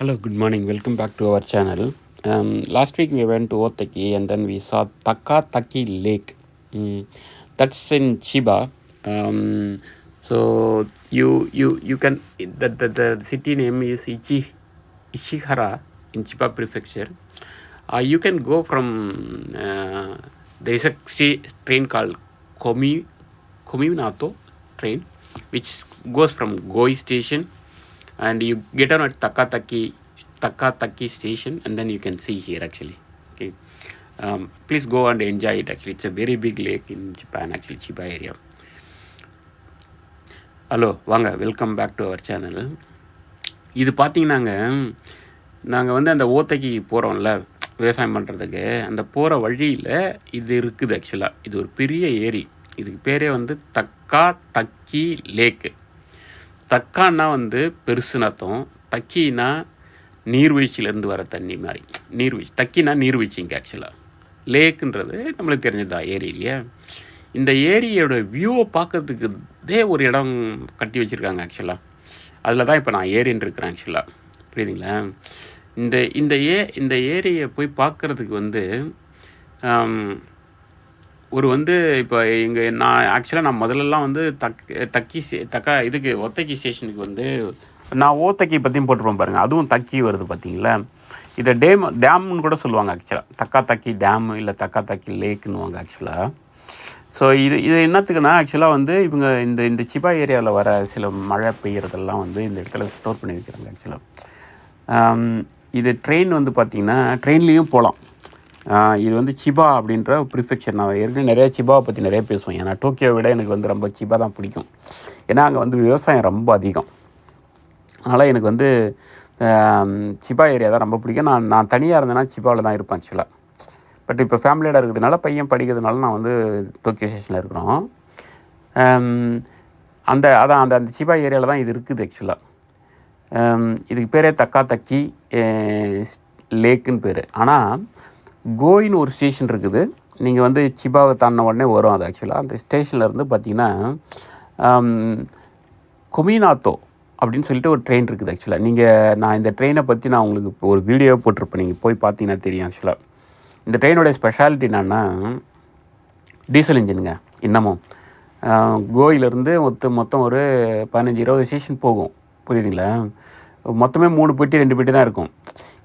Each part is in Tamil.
Hello, good morning. Welcome back to our channel. Um, last week we went to Otaki and then we saw Takataki Lake. Mm, that's in Chiba. Um, so you you you can the, the the city name is Ichi Ishihara in Chiba Prefecture. Uh, you can go from uh, there is a train called Komi Kominato train which goes from Goi station and you get on at Takataki Takataki station and then you can see here actually. Okay. Um, please go and enjoy it actually. It's a very big lake in Japan actually, Chiba area. Hello வாங்க welcome back to our channel இது பார்த்தீங்கன்னாங்க நாங்கள் வந்து அந்த ஓத்தைக்கு போகிறோம்ல விவசாயம் பண்ணுறதுக்கு அந்த போகிற வழியில் இது இருக்குது ஆக்சுவலாக இது ஒரு பெரிய ஏரி இதுக்கு பேரே வந்து தக்கா தக்கி லேக்கு தக்கான்னா வந்து பெருசுன்னு அர்த்தம். தக்கினா நீர்வீழ்ச்சியிலேருந்து வர தண்ணி மாதிரி. நீர்வீழ்ச்சி. தக்கினா நீர்வீழ்ச்சிங்க ஆக்சுவலாக லேக்குன்றது நம்மளுக்கு தெரிஞ்சதா ஏரி இல்லையா? இந்த ஏரியோட வியூவை பார்க்கறதுக்கு இதே ஒரு இடம் கட்டி வச்சுருக்காங்க ஆக்சுவலாக அதில் தான் இப்போ நான் ஏரின்னு இருக்கிறேன் ஆக்சுவலாக புரியுதுங்களா? இந்த இந்த ஏ இந்த ஏரியை போய் பார்க்குறதுக்கு வந்து ஒரு வந்து இப்போ இங்கே நான் ஆக்சுவலாக நான் முதல்லலாம் வந்து தக் தக்கி தக்கா இதுக்கு ஒத்தக்கி ஸ்டேஷனுக்கு வந்து நான் ஓத்தக்கி பற்றியும் போட்டிருப்பேன் பாருங்கள் அதுவும் தக்கி வருது பார்த்தீங்களா இதை டேம் டேம்னு கூட சொல்லுவாங்க ஆக்சுவலாக தக்கா தக்கி டேம் இல்லை தக்கா தக்கி லேக்குன்னுவாங்க ஆக்சுவலாக ஸோ இது இது என்னத்துக்குன்னா ஆக்சுவலாக வந்து இவங்க இந்த இந்த சிபா ஏரியாவில் வர சில மழை பெய்யறதெல்லாம் வந்து இந்த இடத்துல ஸ்டோர் பண்ணி வைக்கிறாங்க ஆக்சுவலாக இது ட்ரெயின் வந்து பார்த்திங்கன்னா ட்ரெயின்லேயும் போகலாம் இது வந்து சிபா அப்படின்ற ப்ரிஃபெக்சர் நான் ஏற்கனவே நிறைய சிபாவை பற்றி நிறைய பேசுவேன். ஏன்னா டோக்கியோவை விட எனக்கு வந்து ரொம்ப சிபா தான் பிடிக்கும். ஏன்னா அங்கே வந்து விவசாயம் ரொம்ப அதிகம். அதனால் எனக்கு வந்து சிபா ஏரியா தான் ரொம்ப பிடிக்கும். நான் நான் தனியாக இருந்தேன்னா சிபாவில் தான் இருப்பேன் ஆக்சுவலாக பட் இப்போ ஃபேமிலியோட இருக்கிறதுனால பையன் படிக்கிறதுனால நான் வந்து டோக்கியோ ஸ்டேஷனில் இருக்கிறோம். அந்த அதான் அந்த அந்த சிபா ஏரியாவில் தான் இது இருக்குது ஆக்சுவலாக இதுக்கு பேரே தக்கா தக்கி லேக்குன்னு பேர். ஆனால் கோயின்னு ஒரு ஸ்டேஷன் இருக்குது. நீங்கள் வந்து சிபாவை தாண்டின உடனே வரும் அது ஆக்சுவலாக அந்த ஸ்டேஷனில் இருந்து பார்த்தீங்கன்னா கொமினாத்தோ அப்படின்னு சொல்லிட்டு ஒரு ட்ரெயின் இருக்குது ஆக்சுவலாக நீங்கள் நான் இந்த ட்ரெயினை பற்றி நான் உங்களுக்கு இப்போ ஒரு வீடியோ போட்டிருப்பேன். நீங்கள் போய் பார்த்தீங்கன்னா தெரியும் ஆக்சுவலாக இந்த ட்ரெயினோட ஸ்பெஷாலிட்டி என்னென்னா டீசல் இன்ஜினுங்க இன்னமும். கோயிலேருந்து மொத்த மொத்தம் மொத்தம் ஒரு பதினஞ்சு இருபது ஸ்டேஷன் போகும். புரியுதுங்களா? மொத்தமே மூணு பெட்டி ரெண்டு பெட்டி தான் இருக்கும்.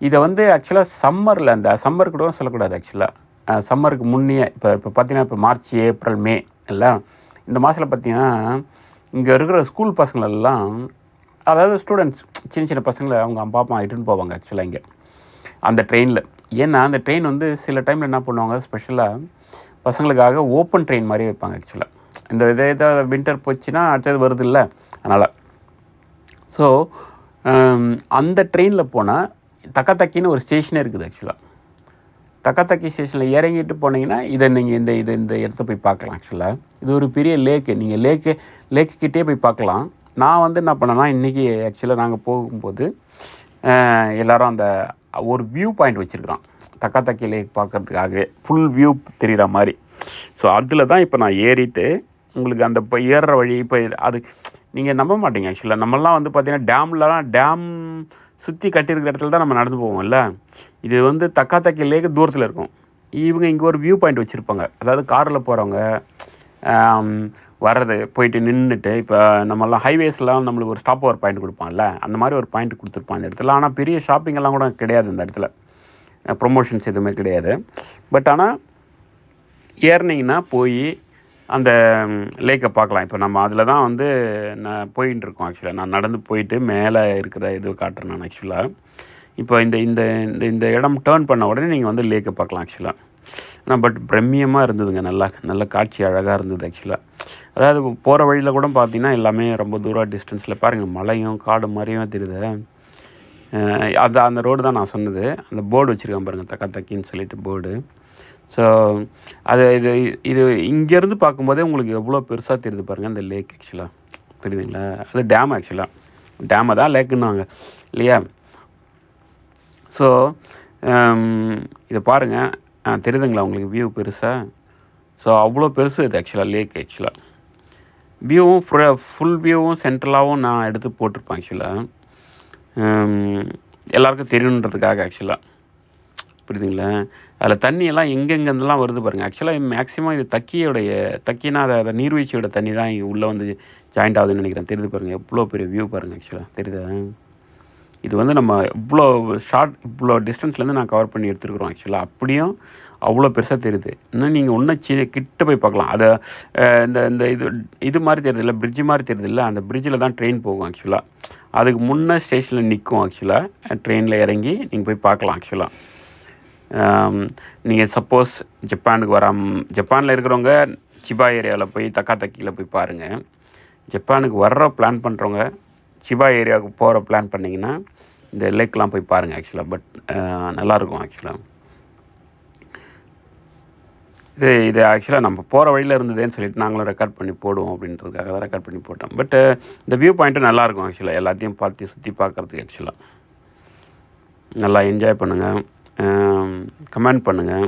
இதை வந்து ஆக்சுவலாக சம்மரில் அந்த சம்மர் கூட சொல்லக்கூடாது ஆக்சுவலாக சம்மருக்கு முன்னே இப்போ இப்போ பார்த்தீங்கன்னா இப்போ மார்ச் ஏப்ரல் மே இல்லை? இந்த மாதத்தில் பார்த்தீங்கன்னா இங்கே இருக்கிற ஸ்கூல் பசங்களெல்லாம் அதாவது ஸ்டூடெண்ட்ஸ் சின்ன சின்ன பசங்களை அவங்க அப்பா அம்மா இட்டுன்னு போவாங்க ஆக்சுவலாக இங்கே. அந்த ட்ரெயினில் ஏன்னா அந்த ட்ரெயின் வந்து சில டைமில் என்ன பண்ணுவாங்க ஸ்பெஷலாக பசங்களுக்காக ஓப்பன் ட்ரெயின் மாதிரி வைப்பாங்க ஆக்சுவலாக இந்த இதே இதாக வின்டர் போச்சுன்னா அடுத்தது வருது இல்லை? அதனால். ஸோ அந்த ட்ரெயினில் போனால் தக்கத்தக்கின்னு ஒரு ஸ்டேஷனே இருக்குது ஆக்சுவலாக தக்கத்தக்கி ஸ்டேஷனில் இறங்கிட்டு போனீங்கன்னா இதை நீங்கள் இந்த இது இந்த இடத்த போய் பார்க்கலாம் ஆக்சுவலாக இது ஒரு பெரிய லேக்கு நீங்கள் லேக்கு லேக்குக்கிட்டே போய் பார்க்கலாம். நான் வந்து என்ன பண்ணேன்னா இன்றைக்கி ஆக்சுவலாக நாங்கள் போகும்போது எல்லோரும் அந்த ஒரு வியூ பாயிண்ட் வச்சுருக்குறோம் தக்கத்தக்கி லேக் பார்க்கறதுக்காகவே. ஃபுல் வியூ தெரிகிற மாதிரி. ஸோ அதில் தான் இப்போ நான் ஏறிட்டு உங்களுக்கு அந்த இப்போ ஏறுற வழி இப்போ அது நீங்கள் நம்ப மாட்டீங்க ஆக்சுவலாக நம்மலாம் வந்து பார்த்திங்கன்னா டேம்லலாம் டேம் சுற்றி கட்டியிருக்கிற இடத்துல தான் நம்ம நடந்து போவோம்ல. இது வந்து தக்காத்தக்கி லேக்கு தூரத்தில் இருக்கும். இவங்க இங்கே ஒரு வியூ பாயிண்ட் வச்சுருப்பாங்க. அதாவது காரில் போகிறவங்க வர்றது போயிட்டு நின்றுட்டு இப்போ நம்மலாம் ஹைவேஸ்லாம் நம்மளுக்கு ஒரு ஸ்டாப் ஓவர் பாயிண்ட் கொடுப்பாங்கல்ல அந்த மாதிரி ஒரு பாயிண்ட் கொடுத்துருப்பான் அந்த இடத்துல. ஆனால் பெரிய ஷாப்பிங்கெல்லாம் கூட கிடையாது இந்த இடத்துல. ப்ரொமோஷன்ஸ் எதுவுமே கிடையாது. பட் ஆனால் ஏறினீங்கன்னா போய் அந்த லேக்கை பார்க்கலாம். இப்போ நம்ம அதில் தான் வந்து நான் போயின்னு இருக்கோம் ஆக்சுவலாக நான் நடந்து போயிட்டு மேலே இருக்கிற இது காட்டுறேன் நான் ஆக்சுவலாக இப்போ இந்த இந்த இந்த இந்த இடம் டேர்ன் பண்ண உடனே நீங்கள் வந்து லேக்கை பார்க்கலாம் ஆக்சுவலாக ஆனால் பட் பிரம்மியமாக இருந்ததுங்க நல்லா நல்ல காட்சி அழகாக இருந்தது ஆக்சுவலாக அதாவது போகிற வழியில் கூட பார்த்தீங்கன்னா எல்லாமே ரொம்ப தூரம் டிஸ்டன்ஸில் பாருங்கள் மலையும் காடு மாதிரியும் தெரியுது. அது அந்த ரோடு தான் நான் சொன்னது. அந்த போர்டு வச்சுருக்கேன் பாருங்கள் தக்கா தக்கின்னு சொல்லிட்டு போர்டு ஸோ அது இது இது இங்கேருந்து பார்க்கும்போதே உங்களுக்கு எவ்வளோ பெருசாக தெரியுது பாருங்கள் அந்த லேக் ஆக்சுவலாக தெரியுதுங்களா? அது டேம் ஆக்சுவலாக டேமை தான் லேக்குன்னுவாங்க இல்லையா? ஸோ um, இதை பாருங்கள் தெரியுதுங்களா உங்களுக்கு வியூ பெருசாக ஸோ அவ்வளோ பெருசு இது ஆக்சுவலாக லேக் ஆக்சுவலாக வியூவும் ஃபுல் வியூவும் சென்ட்ரலாகவும் நான் எடுத்து போட்டிருப்பேன் ஆக்சுவலாக um, எல்லாருக்கும் தெரியணுன்றதுக்காக ஆக்சுவலாக புரியுதுங்களா? அதில் தண்ணியெல்லாம் எங்கெங்கேருந்துலாம் வருது பாருங்கள் ஆக்சுவலாக மேக்ஸிமம் இது தக்கியோடைய தக்கினா அதை அதை நீர்வீழ்ச்சியோட தண்ணி தான் இங்கே உள்ளே வந்து ஜாயிண்ட் ஆகுதுன்னு நினைக்கிறேன். தெரியுது பாருங்கள் எவ்வளோ பெரிய வியூ பாருங்கள் ஆக்சுவலாக தெரியுதா? இது வந்து நம்ம இவ்வளோ ஷார்ட் இவ்வளோ டிஸ்டன்ஸ்லேருந்து நான் கவர் பண்ணி எடுத்துருக்குறோம் ஆக்சுவலாக அப்படியும் அவ்வளோ பெருசாக தெரியுது. இன்னும் நீங்கள் ஒன்றும் சி கிட்ட போய் பார்க்கலாம். அதை இந்த இந்த இது இது மாதிரி தெரியுது இல்லை பிரிட்ஜ் மாதிரி தெரியுது இல்லை அந்த பிரிட்ஜில் தான் ட்ரெயின் போகும் ஆக்சுவலாக அதுக்கு முன்னே ஸ்டேஷனில் நிற்கும் ஆக்சுவலாக ட்ரெயினில் இறங்கி நீங்கள் போய் பார்க்கலாம் ஆக்சுவலாக நீங்கள் சப்போஸ் ஜப்பானுக்கு வராம ஜப்பானில் இருக்கிறவங்க சிபா ஏரியாவில் போய் தக்காத்தக்கியில் போய் பாருங்கள் ஜப்பானுக்கு வர்ற பிளான் பண்ணுறவங்க சிபா ஏரியாவுக்கு போகிற பிளான் பண்ணிங்கன்னா இந்த லேக்லாம் போய் பாருங்கள் ஆக்சுவலாக பட் நல்லாயிருக்கும் ஆக்சுவலாக இது இது ஆக்சுவலாக நம்ம போகிற வழியில் இருந்ததேன்னு சொல்லிட்டு நாங்களும் ரெக்கார்ட் பண்ணி போடுவோம் அப்படின்றதுக்காக தான் ரெக்கார்ட் பண்ணி போட்டோம். பட் இந்த வியூ பாயிண்ட்டும் நல்லாயிருக்கும் ஆக்சுவலாக எல்லாத்தையும் பார்த்து சுற்றி பார்க்குறதுக்கு ஆக்சுவலாக நல்லா என்ஜாய் பண்ணுங்கள் கமெண்ட் பண்ணுங்கள்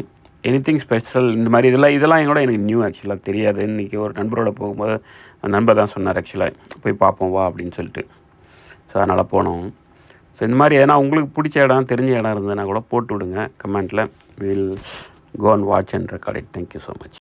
எனிதிங் ஸ்பெஷல் இந்த மாதிரி இதெல்லாம் இதெல்லாம் கூட எனக்கு நியூ ஆக்சுவலாக தெரியாது. இன்றைக்கி ஒரு நண்பரோட போகும்போது அந்த நண்பர் தான் சொன்னார் ஆக்சுவலாக போய் பார்ப்போம் வா அப்படின்னு சொல்லிட்டு. ஸோ அதனால் போனோம். ஸோ இந்த மாதிரி எதனா உங்களுக்கு பிடிச்ச இடம் தெரிஞ்ச இடம் இருந்ததுன்னா கூட போட்டு விடுங்க. கமெண்ட்டில் will go and watch and record it thank you so much